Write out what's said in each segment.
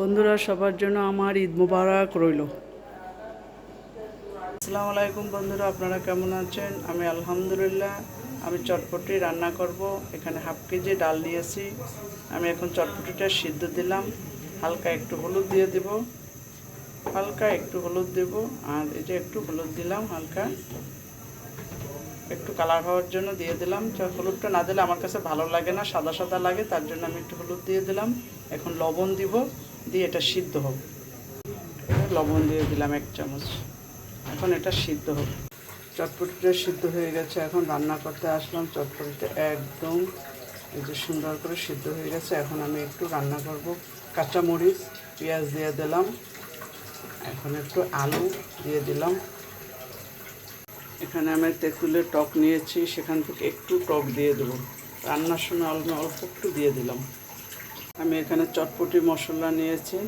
বন্ধুরা, সবার জন্য আমার ঈদ মুবারক রইল। আসসালামু আলাইকুম বন্ধুরা, আপনারা কেমন আছেন? আমি আলহামদুলিল্লাহ, আমি চটপটি রান্না করব। এখানে হাফ কেজি ডাল নিয়েছি। আমি এখন চটপটিটা সিদ্ধ দিলাম। হালকা একটু হলুদ দিয়ে দেব। হালকা একটু হলুদ দেব। আর এই যে একটু হলুদ দিলাম, হালকা। একটু কালার হওয়ার জন্য দিয়ে দিলাম। হলুদটা না দিলে আমার কাছে ভালো লাগে না, সাদা সাদা লাগে, তার জন্য আমি একটু হলুদ দিয়ে দিলাম। এখন লবণ দিব। দিয়ে এটা সিদ্ধ হোক লবণ দিয়ে দিলাম এক চামচ। এখন এটা সিদ্ধ হোক চটপটিটা সিদ্ধ হয়ে গেছে। এখন রান্না করতে আসলাম চটপটিটা একদম এই যে সুন্দর করে সিদ্ধ হয়ে গেছে। এখন আমি একটু রান্না করব। কাঁচামরিচ, পেঁয়াজ দিয়ে দিলাম। এখন একটু আলু দিয়ে দিলাম। এখানে আমি তেঁতুলের টক নিয়েছি। সেখান থেকে একটু টক দিয়ে দেবো। রান্নার সময় অল্প অল্প একটু দিয়ে দিলাম। আমি এখানে চটপটি মশলা নিয়েছি।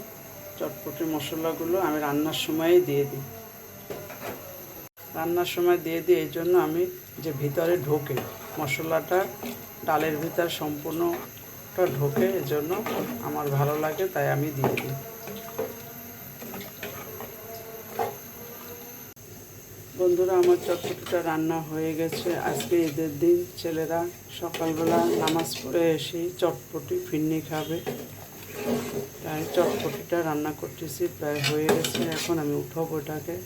চটপটি মশলাগুলো আমি রান্নার সময়ই দিয়ে দিই। রান্নার সময় দিয়ে দিই, এই জন্য আমি যে ভিতরে ঢোকে, মশলাটা ডালের ভিতর সম্পূর্ণটা ঢোকে এজন্য আমার ভালো লাগে, তাই আমি দিয়ে দিই বন্ধুরা আমার চটপটিটা রান্না হয়ে গেছে। আজকে ঈদের দিন, ছেলেরা সকালবেলা নামাজ পড়ে এসে চটপটি ফিরনি খাবে। তাই চটপটিটা রান্না করতেছি, প্রায় হয়ে গেছে। এখন আমি উঠাবো এটাকে।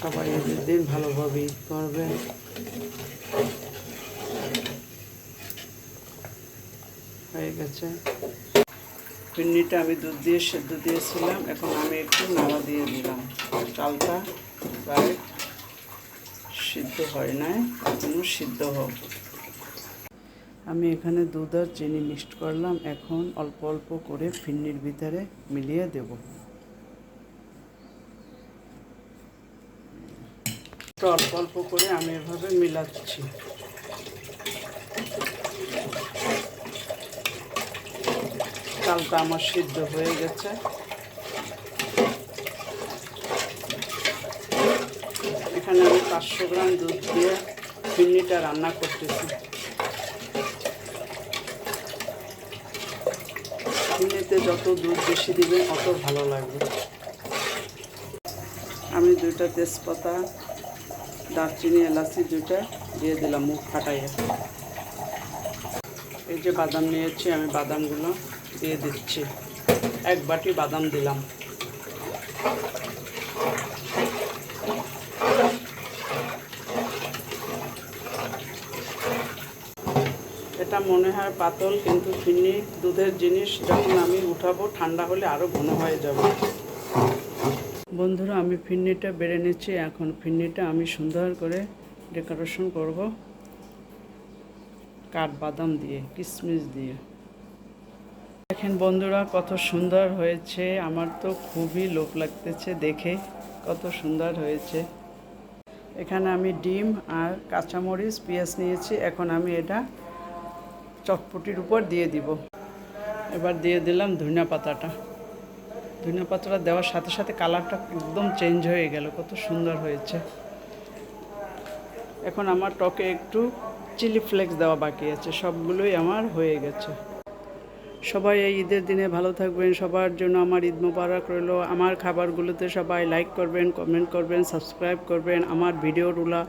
সবাই ঈদের দিন ভালোভাবে ঈদ করবে। হয়ে গেছে। ফিরনিটা আমি দুধ দিয়ে সেদ্ধ দিয়েছিলাম, এখন আমি একটু নাড়া দিয়ে দিলাম। চালটা প্রায় সিদ্ধ হয় নাই এখনও সিদ্ধ হোক আমি এখানে দুধ আর চিনি মিক্সড করলাম, এখন অল্প অল্প করে ফিন্নির ভিতরে মিলিয়ে দেব। অল্প অল্প করে আমি এভাবে মিলাচ্ছি। চালটা আমার সিদ্ধ হয়ে গেছে। এখানে আমি পাঁচশো গ্রাম দুধ দিয়ে ফিরনিটা রান্না করতেছি। ফিরনিতে যত দুধ বেশি দিবেন অত ভালো লাগবে। আমি দুইটা তেজপাতা, দারচিনি, এলাচি দুইটা দিয়ে দিলাম মুখ ফাটাইয়া। এই যে বাদাম নিয়েছি, আমি বাদামগুলো দিয়ে দিচ্ছি। এক বাটি বাদাম দিলাম। এটা মনে হয় পাতল, কিন্তু চিনি দুধের জিনিস যখন আমি উঠাবো, ঠান্ডা হলে আরও ঘন হয়ে যাবে। বন্ধুরা, আমি ফিন্নিটা বেড়ে নিচ্ছি। এখন ফিন্নিটা আমি সুন্দর করে ডেকোরেশন করব। কাঠবাদাম দিয়ে কিশমিশ দিয়ে। দেখেন বন্ধুরা, কত সুন্দর হয়েছে। আমার তো খুবই লোভ লাগতেছে দেখে, কত সুন্দর হয়েছে। এখানে আমি ডিম আর কাঁচামরিচ, পেঁয়াজ নিয়েছি। এখন আমি এটা চটপটির উপর দিয়ে দিব। এবার দিয়ে দিলাম ধনিয়া পাতাটা। ধনিয়া পাতাটা দেওয়ার সাথে সাথে কালারটা একদম চেঞ্জ হয়ে গেল, কত সুন্দর হয়েছে। এখন আমার টকে একটু চিলি ফ্লেক্স দেওয়া বাকি আছে, সবগুলোই আমার হয়ে গেছে। সবাই এই ঈদের দিনে ভালো থাকবেন, সবার জন্য আমার ঈদ মোবারক রইল। আমার খাবারগুলোতে সবাই লাইক করবেন কমেন্ট করবেন সাবস্ক্রাইব করবেন, আমার ভিডিওগুলো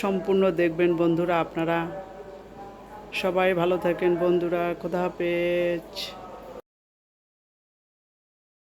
সম্পূর্ণ দেখবেন বন্ধুরা, আপনারা সবাই ভালো থাকেন বন্ধুরা, খোদা হাফেজ।